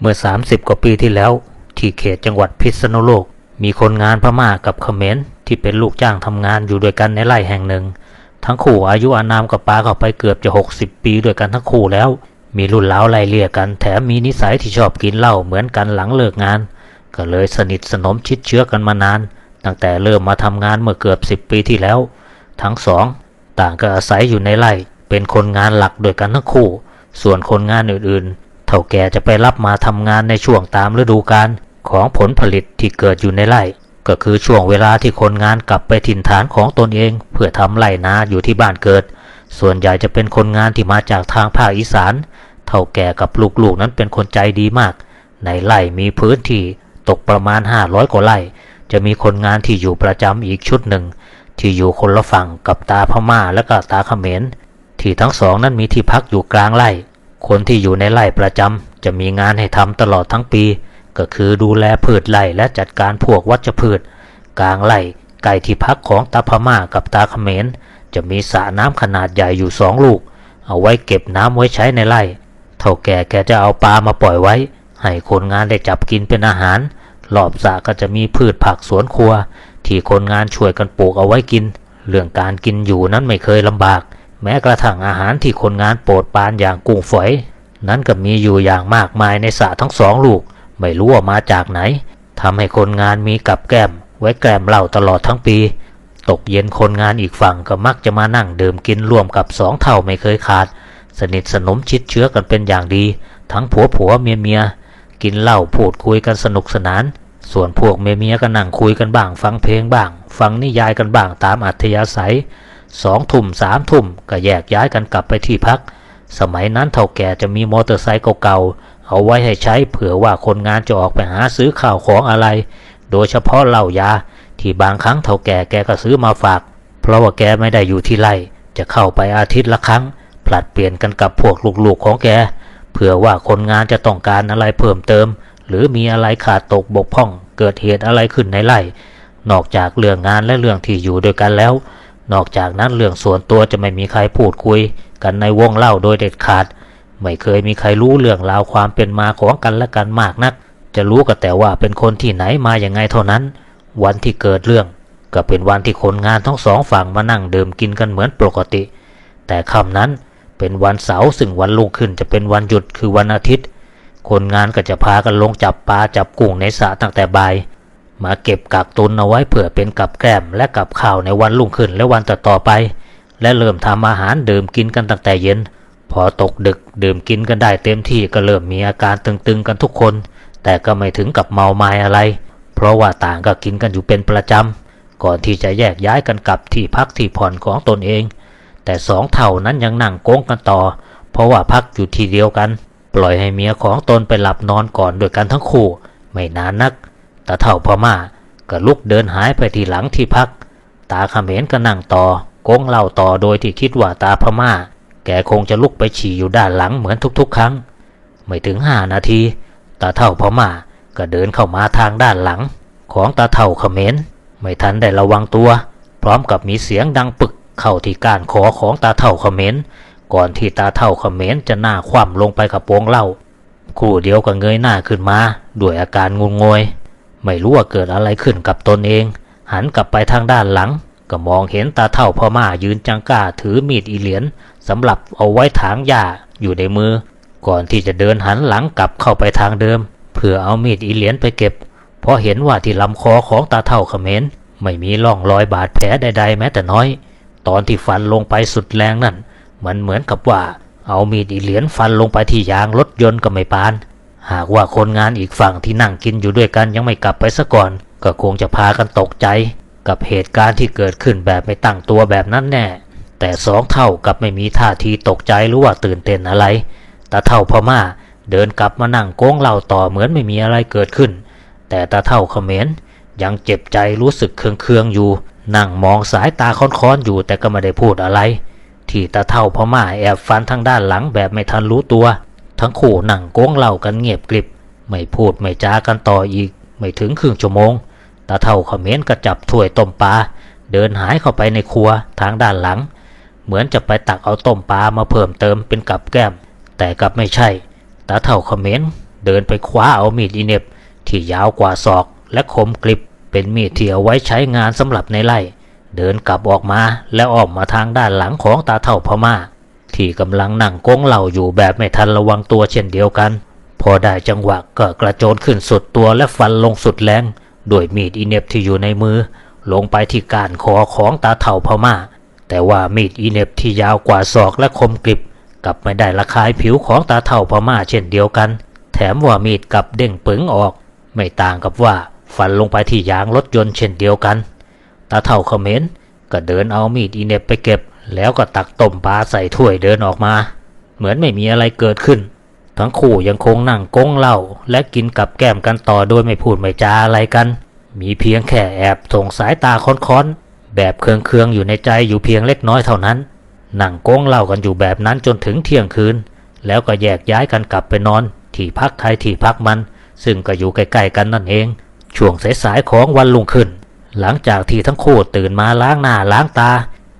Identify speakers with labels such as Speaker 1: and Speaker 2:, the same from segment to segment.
Speaker 1: เมื่อ 30 กว่าปีที่แล้ว ที่เขตจังหวัดพิษณุโลก มีคนงานพม่ากับเขมรที่เป็นลูกจ้างทำงานอยู่ด้วยกันในไร่แห่งหนึ่ง ทั้งคู่อายุอานามกับปาเข้าไปเกือบจะ 60 ปีด้วยกันทั้งคู่แล้ว มีรุ่นเล้าไล่เลี่ยกัน แถมมีนิสัยที่ชอบกินเหล้าเหมือนกันหลังเลิกงาน ก็เลยสนิทสนมชิดเชื้อกันมานาน ตั้งแต่เริ่มมาทำงานเมื่อเกือบ 10 ปีที่แล้ว ทั้งสองต่างก็อาศัยอยู่ในไร่ เป็นคนงานหลักด้วยกันทั้งคู่ ส่วนคนงานอื่นๆ เท่าแก่จะไปรับมาทำงานในช่วงตามฤดูกาลของผลผลิตที่เกิดอยู่ในไร่ ก็คือช่วงเวลาที่คนงานกลับไปถิ่นฐานของตนเอง เพื่อทำไร่นาอยู่ที่บ้านเกิด ส่วนใหญ่จะเป็นคนงานที่มาจากทางภาคอีสาน เท่าแก่กับลูกๆนั้นเป็นคนใจดีมาก ในไร่มีพื้นที่ตกประมาณ 500กว่าไร่ จะมีคนงานที่อยู่ประจำอีกชุดหนึ่ง ที่อยู่คนละฝั่งกับตาพม่าและก็ตาเขมรที่ทั้งสองนั้นมีที่พักอยู่กลางไร่ คนที่อยู่ในไร่ประจำจะมีงานให้ทำตลอดทั้งปี ก็คือดูแลพืชไร่และจัดการพวกวัชพืช กลางไร่ใกล้ที่พักของตาพม่ากับตาเขมร จะมีสระน้ำขนาดใหญ่อยู่สองลูก เอาไว้เก็บน้ำไว้ใช้ในไร่เท่าแก่แกจะเอาปลามาปล่อยไว้ ให้คนงานได้จับกินเป็นอาหารรอบสระก็จะมีพืชผักสวนครัว ที่คนงานช่วยกันปลูกเอาไว้กิน เรื่องการกินอยู่นั้นไม่เคยลำบาก แม้กระทั่งอาหารที่คนงานโปรดปานอย่างกุ้งฝอย นั้นก็มีอยู่อย่างมากมายในสระทั้งสองลูก ไม่รู้ว่ามาจากไหนทำให้คนงานมีกับแก้ม ไว้แกล้มเหล้าตลอดทั้งปี ตกเย็นคนงานอีกฝั่งก็มักจะมานั่งดื่มกินร่วมกับสองเท่าไม่เคยขาด สนิทสนมชิดเชื้อกันเป็นอย่างดี ทั้งผัวผัวเมียเมียกินเหล้าพูดคุยกันสนุกสนาน ส่วนพวกเมียเมียก็นั่งคุยกันบ้าง ฟังเพลงบ้าง ฟังนิยายกันบ้างตามอัธยาศัย สองทุ่มสามทุ่มก็แยกย้ายกันกลับไปที่พัก สมัยนั้นเท่าแก่จะมีมอเตอร์ไซค์เก่าๆ เอาไว้ให้ใช้เผื่อว่าคนงานจะออกไปหาซื้อข้าวของอะไร โดยเฉพาะเหล้ายา ที่บางครั้งเท่าแก่แกก็ซื้อมาฝาก เพราะว่าแกไม่ได้อยู่ที่ไร่ จะเข้าไปอาทิตย์ละครั้ง ผลัดเปลี่ยนกันกับพวกลูกๆของแกเผื่อว่าคนงานจะต้องการอะไรเพิ่มเติม หรือมีอะไรขาดตกบกพร่อง เกิดเหตุอะไรขึ้นในไร่ นอกจากเรื่องงานและเรื่องที่อยู่ด้วยกันแล้ว นอกจากนั้นเรื่องส่วนตัวจะไม่มีใครพูดคุย กันในวงเล่าโดยเด็ดขาด ไม่เคยมีใครรู้เรื่องราวความเป็นมาของกันและกันมากนัก จะรู้ก็แต่ว่าเป็นคนที่ไหนมาอย่างไงเท่านั้น วันที่เกิดเรื่อง ก็เป็นวันที่คนงานทั้งสองฝั่งมานั่งดื่มกินกันเหมือนปกติ แต่ค่ำนั้นเป็นวันเสาร์ซึ่งวันรุ่งขึ้นจะเป็นวันหยุดคือวันอาทิตย์ คนงานก็จะพากันลงจับปลาจับกุ้งในสระตั้งแต่บ่าย มาเก็บกักตุนเอาไว้เผื่อเป็นกับแกล้มและกับข้าวในวันรุ่งขึ้นและวันต่อๆไป และเริ่มทำอาหารดื่มกินกันตั้งแต่เย็น พอตกดึกดื่มกินกันได้เต็มที่ก็เริ่มมีอาการตึงๆกันทุกคน แต่ก็ไม่ถึงกับเมาไม้อะไร เพราะว่าต่างก็กินกันอยู่เป็นประจำก่อนที่จะแยกย้ายกันกลับที่พักที่ผ่อนของตนเอง แต่สองเท่านั้นยังนั่งโก้งกันต่อ เพราะว่าพักอยู่ที่เดียวกัน ปล่อยให้เมียของตนไปหลับนอนก่อนด้วยกันทั้งคู่ ไม่นานนัก ตาเท่าพม่าก็ลุกเดินหายไปที่หลังที่พัก ตาเขมรก็นั่งต่อโก้งเล่าต่อโดยที่คิดว่าตาพม่า แกคงจะลุกไปฉี่อยู่ด้านหลังเหมือนทุกๆ ครั้ง ไม่ถึงห้านาทีตาเท่าพม่าก็เดินเข้ามาทางด้านหลัง ของตาเท่าเขมรไม่ทันได้ระวังตัว พร้อมกับมีเสียงดังปึกเข้าที่ก้านคอของตาเท่าเขมรก่อนที่ตาเท่าเขมรจะหน้าคว่ำลงไปกับโปงเล้าครู่เดียวก็เงยหน้าขึ้นมาด้วยอาการงุนงวย ไม่รู้ว่าเกิดอะไรขึ้นกับตนเอง หันกลับไปทางด้านหลัง ก็มองเห็นตาเท่าพ่อม่ายืนจังก้าถือมีดอีเหลียนสำหรับเอาไว้ถางหญ้าอยู่ในมือ ก่อนที่จะเดินหันหลังกลับเข้าไปทางเดิม เพื่อเอามีดอีเหลียนไปเก็บ เพราะเห็นว่าที่ลำคอของตาเท่าเขมรไม่มีร่องรอยบาดแผลใด ๆ แม้แต่น้อย ตอนที่ฟันลงไปสุดแรงนั่นมันเหมือนกับว่า เอามีดอีเหลียนฟันลงไปที่ยางรถยนต์ก็ไม่ปาน หากว่าคนงานอีกฝั่งที่นั่งกินอยู่ด้วยกันยังไม่กลับไปซะก่อน ก็คงจะพากันตกใจ กับเหตุการณ์ที่เกิดขึ้นแบบไม่ตั้งตัวแบบนั้นแน่ แต่สองเท่ากับไม่มีท่าทีตกใจหรือว่าตื่นเต้นอะไรตาเท่าพม่าเดินกลับมานั่งโก้งเหล่าต่อเหมือนไม่มีอะไรเกิดขึ้น แต่ตาเท่าเขมรยังเจ็บใจรู้สึกเคืองๆอยู่ นั่งมองสายตาค้อนๆอยู่แต่ก็ไม่ได้พูดอะไร ที่ตาเท่าพม่าแอบฟันทางด้านหลังแบบไม่ทันรู้ตัว ทั้งคู่นั่งโก้งเหล่ากันเงียบกริบ ไม่พูดไม่จากันต่ออีก ไม่ถึงครึ่งชั่วโมง ตาเท่าเขมรก็จับถ้วยต้มปลาเดินหายเข้าไปในครัวทางด้านหลัง เหมือนจะไปตักเอาต้มปลามาเพิ่มเติมเป็นกับแก้ม แต่กลับไม่ใช่ ตาเท่าเขมรเดินไปคว้าเอามีดอิเน็บที่ยาวกว่าศอกและคมกริบเป็นมีดที่เอาไว้ใช้งานสำหรับในไร่ เดินกลับออกมาและออมมาทางด้านหลังของตาเท่าพม่า ที่กำลังนั่งกงเหล่าอยู่แบบไม่ทันระวังตัวเช่นเดียวกัน พอได้จังหวะก็กระโจนขึ้นสุดตัวและฟันลงสุดแรงด้วยมีดอิเนบที่อยู่ในมือ ลงไปที่ก้านคอของตาเท่าพม่า แต่ว่ามีดอิเนบที่ยาวกว่าศอกและคมกริบกลับไม่ได้ระคายผิวของตาเท่าพม่าเช่นเดียวกัน แถมว่ามีดกลับเด้งปึงออก ไม่ต่างกับว่าฟันลงไปที่ยางรถยนต์เช่นเดียวกัน ตาเท่าเขมรก็เดินเอามีดอิเนบไปเก็บ แล้วก็ตักต้มปลาใส่ถ้วยเดินออกมา เหมือนไม่มีอะไรเกิดขึ้น ทั้งคู่ยังคงนั่งกงเหล้าและกินกับแก้มกันต่อโดยไม่พูดไม่จาอะไรกัน มีเพียงแค่แอบส่งสายตาค้อนๆ แบบเคืองๆอยู่ในใจอยู่เพียงเล็กน้อยเท่านั้น นั่งกงเหล้ากันอยู่แบบนั้นจนถึงเที่ยงคืน แล้วก็แยกย้ายกันกลับไปนอน ที่พักใครที่พักมัน ซึ่งก็อยู่ใกล้ๆกันนั่นเอง ช่วงสายๆของวันรุ่งขึ้น หลังจากที่ทั้งคู่ตื่นมาล้างหน้าล้างตา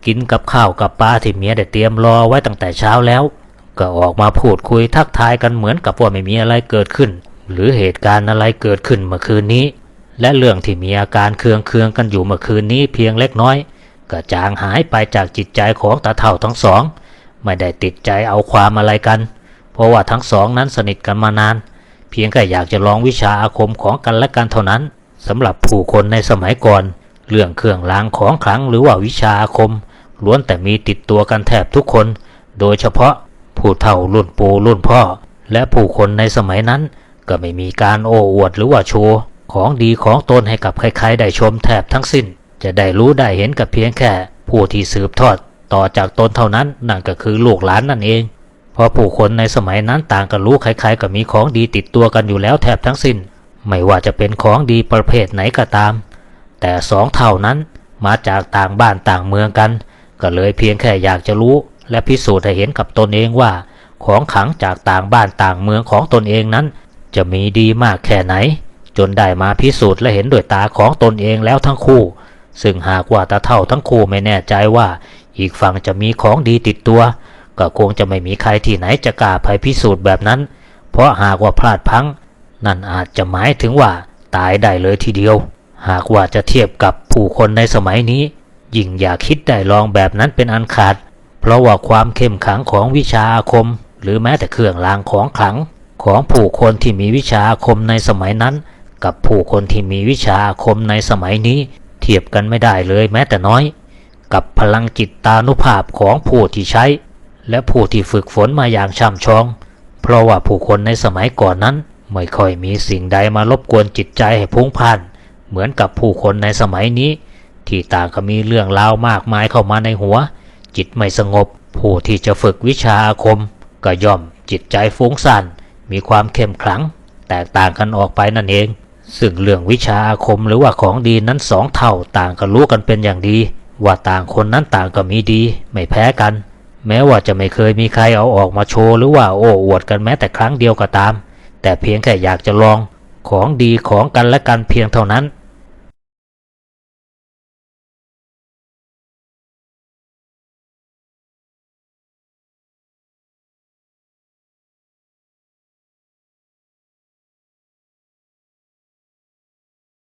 Speaker 1: กินกับข้าวกับปลาที่เมียได้เตรียมรอไว้ตั้งแต่เช้าแล้ว ก็ออกมาพูดคุยทักทายกันเหมือนกับว่าไม่มีอะไรเกิดขึ้น หรือเหตุการณ์อะไรเกิดขึ้นเมื่อคืนนี้ และเรื่องที่มีอาการเคืองเคืองกันอยู่เมื่อคืนนี้เพียงเล็กน้อย ก็จางหายไปจากจิตใจของตาเท่าทั้งสอง ไม่ได้ติดใจเอาความอะไรกัน เพราะว่าทั้งสองนั้นสนิทกันมานาน เพียงแค่อยากจะลองวิชาอาคมของกันและกันเท่านั้นสำหรับผู้คนในสมัยก่อน เรื่องเครื่องรางของขลังหรือว่าวิชาอาคม ล้วนแต่มีติดตัวกันแทบทุกคน โดยเฉพาะผู้เฒ่ารุ่นปู่รุ่นพ่อ และผู้คนในสมัยนั้น ก็ไม่มีการโอ้อวดหรือว่าโชว์ของดีของตนให้กับใครๆได้ชมแทบทั้งสิ้น จะได้รู้ได้เห็นกับเพียงแค่ ผู้ที่สืบทอด ต่อจากตนเท่านั้นนั่นก็คือลูกหลานนั่นเอง เพราะผู้คนในสมัยนั้นต่างก็รู้ใครๆก็มีของดีติดตัวกันอยู่แล้วแทบทั้งสิ้น ไม่ว่าจะเป็นของดีประเภทไหนก็ตาม แต่สองเท่านั้นมาจากต่างบ้านต่างเมืองกัน ก็เลยเพียงแค่อยากจะรู้ และพิสูจน์ให้เห็นกับตนเองว่า ของขังจากต่างบ้านต่างเมืองของตนเองนั้น จะมีดีมากแค่ไหน จนได้มาพิสูจน์และเห็นด้วยตาของตนเองแล้วทั้งคู่ ซึ่งหากว่าตาเท่าทั้งคู่ไม่แน่ใจว่า อีกฝั่งจะมีของดีติดตัว ก็คงจะไม่มีใครที่ไหนจะกล้าไปพิสูจน์แบบนั้น เพราะหากว่าพลาดพัง นั่นอาจจะหมายถึงว่าตายได้เลยทีเดียว หากว่าจะเทียบกับผู้คนในสมัยนี้ ยิ่งอย่าคิดได้ลองแบบนั้นเป็นอันขาด เพราะว่าความเข้มขังของวิชาอาคม หรือแม้แต่เครื่องรางของขลัง ของผู้คนที่มีวิชาอาคมในสมัยนั้น กับผู้คนที่มีวิชาอาคมในสมัยนี้ เทียบกันไม่ได้เลยแม้แต่น้อย กับพลังจิตตานุภาพของผู้ที่ใช้ และผู้ที่ฝึกฝนมาอย่างช่ำชอง เพราะว่าผู้คนในสมัยก่อนนั้นไม่ค่อยมีสิ่งใดมารบกวนจิตใจให้พลุ้งพล่านเหมือนกับผู้คนในสมัยนี้ ที่ต่างก็มีเรื่องราวมากมายเข้ามาในหัว จิตไม่สงบ ผู้ที่จะฝึกวิชาอาคม ก็ย่อมจิตใจฟุ้งซ่านมีความเข้มขลัง แตกต่างกันออกไปนั่นเอง ซึ่งเรื่องวิชาอาคมหรือว่าของดีนั้นสองเท่าต่างก็รู้กันเป็นอย่างดี ว่าต่างคนนั้นต่างก็มีดี ไม่แพ้กัน แม้ว่าจะไม่เคยมีใครเอาออกมาโชว์หรือว่าโอ้อวดกันแม้แต่ครั้งเดียวก็ตาม แต่เพียงแค่อยากจะลองของดีของกันและกันเพียงเท่านั้น